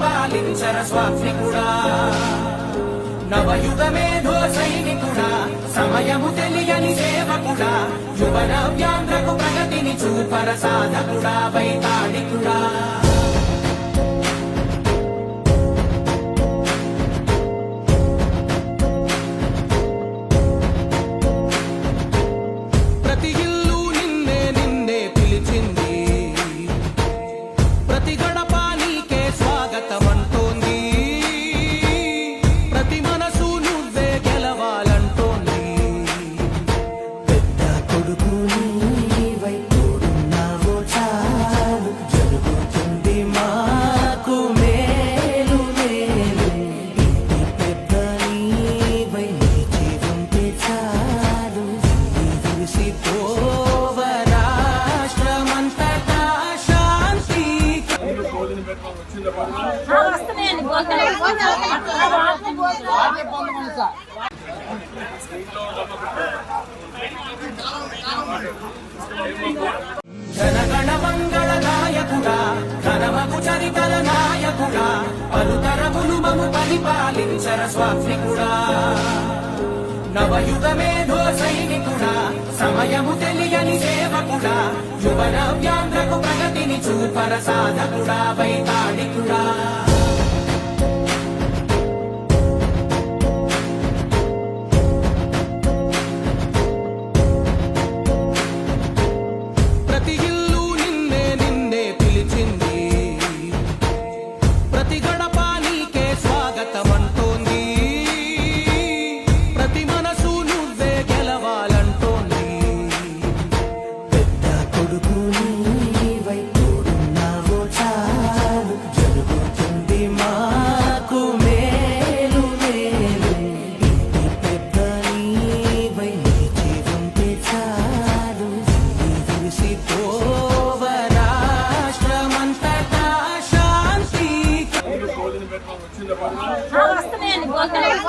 పరిపాలించర స్వాత్మికుడా. నవయుగమేధో సైనికుడా సమయము తెలియని సేవకుడా యువన వ్యాంధ్రకు ప్రగతిని చూపర సాధకుడా వైతాడికుడా జనగణ మంగళ నాయకుడా ఘనమకు చరితల నాయకుడా పలుతరములు మము పరిపాలించర స్వాత్మికుడా నవయుగమేధో సైనికుడా సమయము తెలియని సేవకుడా యువన వ్యాంగ పరసాధకుడా చూపర వైతాళికుడా వస్తున్నాయండి భోజనాలు